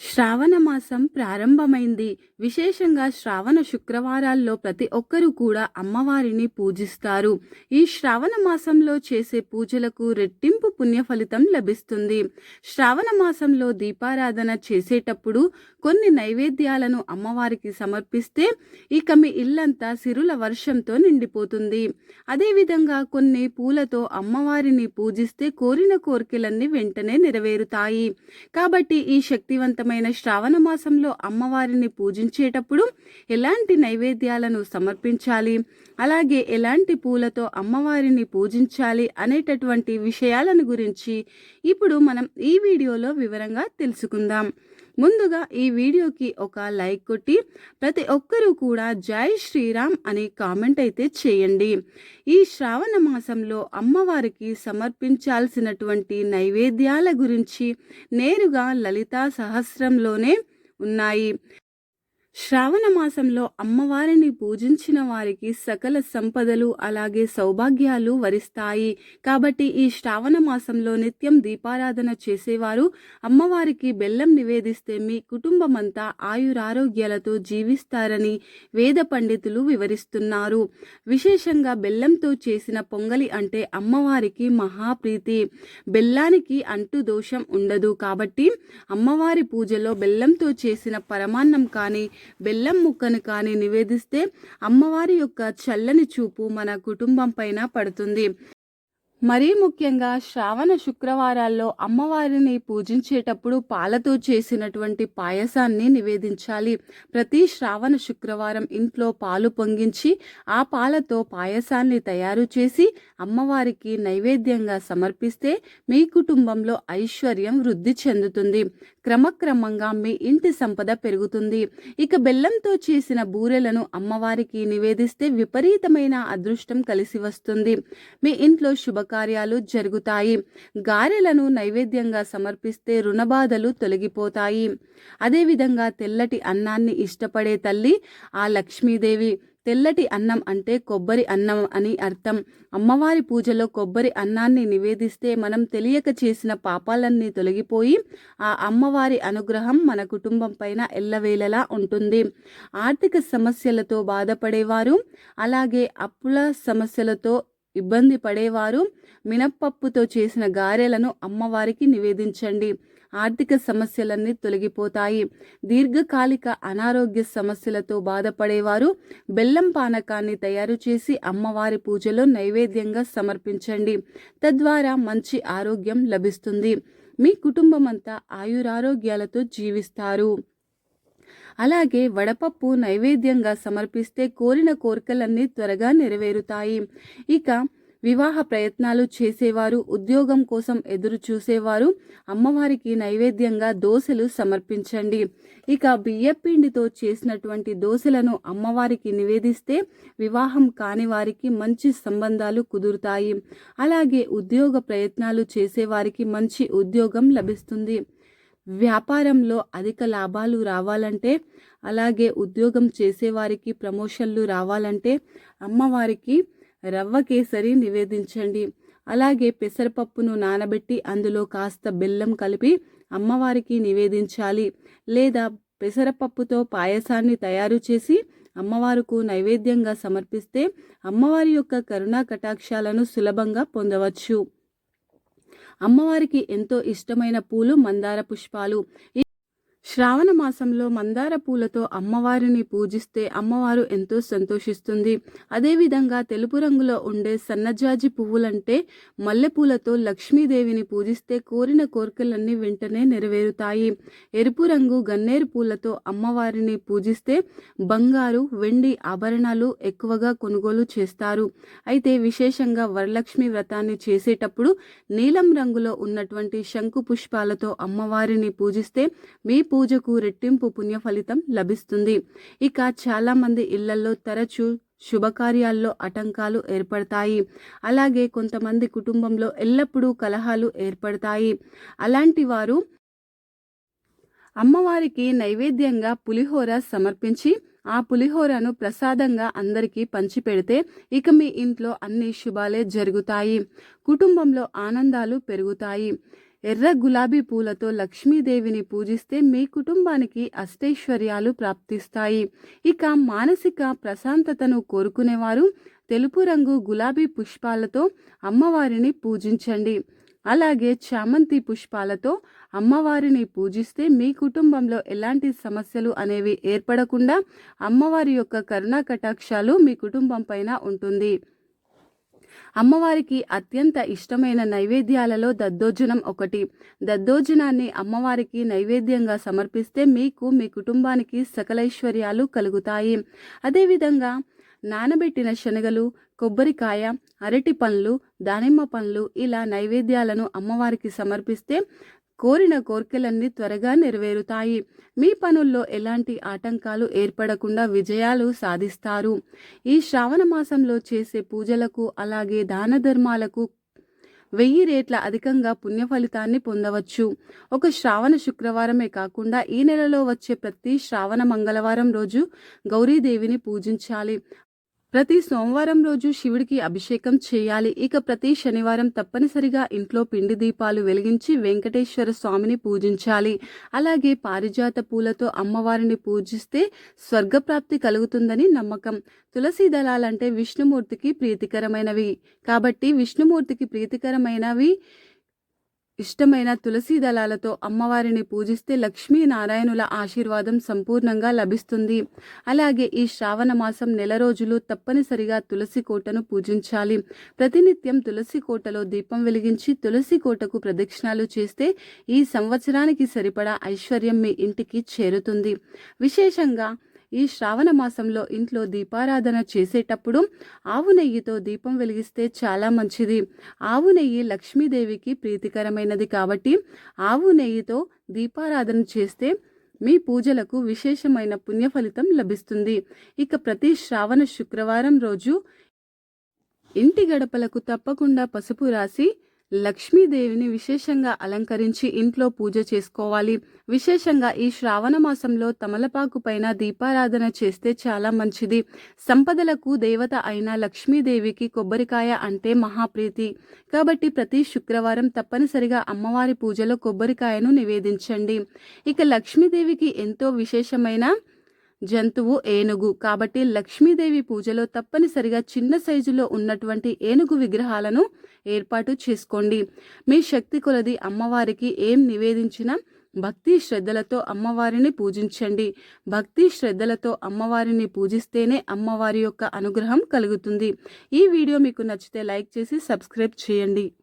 శ్రావణ మాసం ప్రారంభమైంది. విశేషంగా శ్రావణ శుక్రవారాల్లో ప్రతి ఒక్కరూ కూడా అమ్మవారిని పూజిస్తారు. ఈ శ్రావణ మాసంలో చేసే పూజలకు రెట్టింపు పుణ్య ఫలితం లభిస్తుంది. శ్రావణ మాసంలో దీపారాధన చేసేటప్పుడు కొన్ని నైవేద్యాలను అమ్మవారికి సమర్పిస్తే ఇక మీ ఇల్లంతా సిరుల వర్షంతో నిండిపోతుంది. అదేవిధంగా కొన్ని పూలతో అమ్మవారిని పూజిస్తే కోరిన కోరికలన్నీ వెంటనే నెరవేరుతాయి. కాబట్టి ఈ శక్తివంత శక్తివంతమైన శ్రావణ మాసంలో అమ్మవారిని పూజించేటప్పుడు ఎలాంటి నైవేద్యాలను సమర్పించాలి? అలాగే ఎలాంటి పూలతో అమ్మవారిని పూజించాలి అనేటటువంటి విషయాలను గురించి ఇప్పుడు మనం ఈ వీడియోలో వివరంగా తెలుసుకుందాం. ముందుగా ఈ వీడియోకి ఒక లైక్ కొట్టి ప్రతి ఒక్కరూ కూడా జై శ్రీరామ్ అని కామెంట్ అయితే చేయండి. ఈ శ్రావణ మాసంలో అమ్మవారికి సమర్పించాల్సినటువంటి నైవేద్యాల గురించి నేరుగా లలితా సహస్రంలోనే ఉన్నాయి. శ్రావణ మాసంలో అమ్మవారిని పూజించిన వారికి సకల సంపదలు అలాగే సౌభాగ్యాలు వరిస్తాయి. కాబట్టి ఈ శ్రావణ మాసంలో నిత్యం దీపారాధన చేసేవారు అమ్మవారికి బెల్లం నివేదిస్తే మీ కుటుంబమంతా ఆయురారోగ్యాలతో జీవిస్తారని వేద పండితులు వివరిస్తున్నారు. విశేషంగా బెల్లంతో చేసిన పొంగలి అంటే అమ్మవారికి మహాప్రీతి. బెల్లానికి అంటు దోషం ఉండదు కాబట్టి అమ్మవారి పూజలో బెల్లంతో చేసిన పరమాన్నం కానీ బెల్లం ముక్కను కానీ నివేదిస్తే అమ్మవారి యొక్క చల్లని చూపు మన కుటుంబం పైన పడుతుంది. మరీ ముఖ్యంగా శ్రావణ శుక్రవారాల్లో అమ్మవారిని పూజించేటప్పుడు పాలతో చేసినటువంటి పాయసాన్ని నివేదించాలి. ప్రతి శ్రావణ శుక్రవారం ఇంట్లో పాలు పొంగించి ఆ పాలతో పాయసాన్ని తయారు చేసి అమ్మవారికి నైవేద్యంగా సమర్పిస్తే మీ కుటుంబంలో ఐశ్వర్యం వృద్ధి చెందుతుంది. క్రమక్రమంగా మీ ఇంటి సంపద పెరుగుతుంది. ఇక బెల్లంతో చేసిన బూరెలను అమ్మవారికి నివేదిస్తే విపరీతమైన అదృష్టం కలిసి వస్తుంది. మీ ఇంట్లో శుభకార్యాలు జరుగుతాయి. గారెలను నైవేద్యంగా సమర్పిస్తే రుణబాధలు తొలగిపోతాయి. అదేవిధంగా తెల్లటి అన్నాన్ని ఇష్టపడే తల్లి ఆ లక్ష్మీదేవి తెల్లటి అన్నం అంటే కొబ్బరి అన్నం అని అర్థం. అమ్మవారి పూజలో కొబ్బరి అన్నాన్ని నివేదిస్తే మనం తెలియక చేసిన పాపాలన్నీ తొలగిపోయి ఆ అమ్మవారి అనుగ్రహం మన కుటుంబం పైన ఎల్లవేళలా ఉంటుంది. ఆర్థిక సమస్యలతో బాధపడేవారు అలాగే అప్పుల సమస్యలతో ఇబ్బంది పడేవారు. మినప్పప్పుతో చేసిన గారెలను అమ్మవారికి నివేదించండి. ఆర్థిక సమస్యలన్నీ తొలగిపోతాయి. దీర్ఘకాలిక అనారోగ్య సమస్యలతో బాధపడేవారు బెల్లం పానకాన్ని తయారు చేసి అమ్మవారి పూజలో నైవేద్యంగా సమర్పించండి. తద్వారా మంచి ఆరోగ్యం లభిస్తుంది. మీ కుటుంబం అంతా ఆయురారోగ్యాలతో జీవిస్తారు. అలాగే వడపప్పు నైవేద్యంగా సమర్పిస్తే కోరిన కోరికలన్నీ త్వరగా నెరవేరుతాయి. ఇక వివాహ ప్రయత్నాలు చేసేవారు ఉద్యోగం కోసం ఎదురు చూసేవారు అమ్మవారికి నైవేద్యంగా దోశలు సమర్పించండి. ఇక బియ్యపిండితో చేసినటువంటి దోశలను అమ్మవారికి నివేదిస్తే వివాహం కాని వారికి మంచి సంబంధాలు కుదురుతాయి. అలాగే ఉద్యోగ ప్రయత్నాలు చేసేవారికి మంచి ఉద్యోగం లభిస్తుంది. వ్యాపారంలో అధిక లాభాలు రావాలంటే అలాగే ఉద్యోగం చేసేవారికి ప్రమోషన్లు రావాలంటే అమ్మవారికి రవ్వ కేసరి నివేదించండి. అలాగే పెసరపప్పును నానబెట్టి అందులో కాస్త బెల్లం కలిపి అమ్మవారికి నివేదించాలి. లేదా పెసరపప్పుతో పాయసాన్ని తయారు చేసి అమ్మవారుకు నైవేద్యంగా సమర్పిస్తే అమ్మవారి యొక్క కరుణా కటాక్షాలను సులభంగా పొందవచ్చు. అమ్మవారికి ఎంతో ఇష్టమైన పూలు మందార పుష్పాలు. శ్రావణ మాసంలో మందార పూలతో అమ్మవారిని పూజిస్తే అమ్మవారు ఎంతో సంతోషిస్తుంది. అదేవిధంగా తెలుపు రంగులో ఉండే సన్నజాజి పువ్వులంటే మల్లెపూలతో లక్ష్మీదేవిని పూజిస్తే కోరిన కోరికలన్నీ వెంటనే నెరవేరుతాయి. ఎరుపు రంగు గన్నేరు పూలతో అమ్మవారిని పూజిస్తే బంగారు వెండి ఆభరణాలు ఎక్కువగా కొనుగోలు చేస్తారు. అయితే విశేషంగా వరలక్ష్మి వ్రతాన్ని చేసేటప్పుడు నీలం రంగులో ఉన్నటువంటి శంకు పుష్పాలతో అమ్మవారిని పూజిస్తే మీ పూజకు రెట్టింపు పుణ్య ఫలితం లభిస్తుంది. ఇక చాలామంది ఇళ్ళలో తరచూ శుభకార్యాల్లో ఆటంకాలు ఏర్పడతాయి. అలాగే కొంతమంది కుటుంబంలో ఎల్లప్పుడూ కలహాలు ఏర్పడతాయి. అలాంటి వారు అమ్మవారికి నైవేద్యంగా పులిహోర సమర్పించి ఆ పులిహోరను ప్రసాదంగా అందరికీ పంచిపెడితే ఇక మీ ఇంట్లో అన్ని శుభాలే జరుగుతాయి. కుటుంబంలో ఆనందాలు పెరుగుతాయి. ఎర్ర గులాబీ పూలతో లక్ష్మీదేవిని పూజిస్తే మీ కుటుంబానికి అష్టైశ్వర్యాలు ప్రాప్తిస్తాయి. ఇక మానసిక ప్రశాంతతను కోరుకునేవారు తెలుపు రంగు గులాబీ పుష్పాలతో అమ్మవారిని పూజించండి. అలాగే చామంతి పుష్పాలతో అమ్మవారిని పూజిస్తే మీ కుటుంబంలో ఎలాంటి సమస్యలు అనేవి ఏర్పడకుండా అమ్మవారి యొక్క కరుణా కటాక్షాలు మీ కుటుంబం పైన ఉంటుంది. అమ్మవారికి అత్యంత ఇష్టమైన నైవేద్యాలలో దద్దోజనం ఒకటి. దద్దోజనాన్ని అమ్మవారికి నైవేద్యంగా సమర్పిస్తే మీకు మీ కుటుంబానికి సకలైశ్వర్యాలు కలుగుతాయి. అదేవిధంగా నానబెట్టిన శనగలు కొబ్బరికాయ అరటి పండ్లు దానిమ్మ పండ్లు ఇలా నైవేద్యాలను అమ్మవారికి సమర్పిస్తే కోరిన కోర్కెలన్నీ త్వరగా నెరవేరుతాయి. మీ పనుల్లో ఎలాంటి ఆటంకాలు ఏర్పడకుండా విజయాలు సాధిస్తారు. ఈ శ్రావణ మాసంలో చేసే పూజలకు అలాగే దాన ధర్మాలకు వెయ్యి రేట్ల అధికంగా పుణ్య ఫలితాన్ని పొందవచ్చు. ఒక శ్రావణ శుక్రవారమే కాకుండా ఈ నెలలో వచ్చే ప్రతి శ్రావణ మంగళవారం రోజు గౌరీదేవిని పూజించాలి. ప్రతి సోమవారం రోజు శివుడికి అభిషేకం చేయాలి. ఇక ప్రతి శనివారం తప్పనిసరిగా ఇంట్లో పిండి దీపాలు వెలిగించి వెంకటేశ్వర స్వామిని పూజించాలి. అలాగే పారిజాత పూలతో అమ్మవారిని పూజిస్తే స్వర్గప్రాప్తి కలుగుతుందని నమ్మకం. తులసి దళాలంటే విష్ణుమూర్తికి ప్రీతికరమైనవి. కాబట్టి విష్ణుమూర్తికి ప్రీతికరమైనవి ఇష్టమైన తులసి దళాలతో అమ్మవారిని పూజిస్తే లక్ష్మీనారాయణుల ఆశీర్వాదం సంపూర్ణంగా లభిస్తుంది. అలాగే ఈ శ్రావణ మాసం నెల రోజులు తప్పనిసరిగా తులసి కోటను పూజించాలి. ప్రతినిత్యం తులసి కోటలో దీపం వెలిగించి తులసి కోటకు ప్రదక్షిణాలు చేస్తే ఈ సంవత్సరానికి సరిపడా ఐశ్వర్యం మీ ఇంటికి చేరుతుంది. విశేషంగా ఈ శ్రావణ మాసంలో ఇంట్లో దీపారాధన చేసేటప్పుడు ఆవు నెయ్యితో దీపం వెలిగిస్తే చాలా మంచిది. ఆవు నెయ్యి లక్ష్మీదేవికి ప్రీతికరమైనది కాబట్టి ఆవు నెయ్యితో దీపారాధన చేస్తే మీ పూజలకు విశేషమైన పుణ్య ఫలితం లభిస్తుంది. ఇక ప్రతి శ్రావణ శుక్రవారం రోజు ఇంటి గడపలకు తప్పకుండా పసుపు రాసి లక్ష్మీదేవిని విశేషంగా అలంకరించి ఇంట్లో పూజ చేసుకోవాలి. విశేషంగా ఈ శ్రావణ మాసంలో తమలపాకు పైన దీపారాధన చేస్తే చాలా మంచిది. సంపదలకు దేవత అయిన లక్ష్మీదేవికి కొబ్బరికాయ అంటే మహాప్రీతి. కాబట్టి ప్రతి శుక్రవారం తప్పనిసరిగా అమ్మవారి పూజలో కొబ్బరికాయను నివేదించండి. ఇక లక్ష్మీదేవికి ఎంతో విశేషమైన జంతువు ఏనుగు. కాబట్టి లక్ష్మీదేవి పూజలో తప్పనిసరిగా చిన్న సైజులో ఉన్నటువంటి ఏనుగు విగ్రహాలను ఏర్పాటు చేసుకోండి. మీ శక్తి కొలది అమ్మవారికి ఏం నివేదించినా భక్తి శ్రద్ధలతో అమ్మవారిని పూజించండి. భక్తి శ్రద్ధలతో అమ్మవారిని పూజిస్తేనే అమ్మవారి యొక్క అనుగ్రహం కలుగుతుంది. ఈ వీడియో మీకు నచ్చితే లైక్ చేసి సబ్స్క్రైబ్ చేయండి.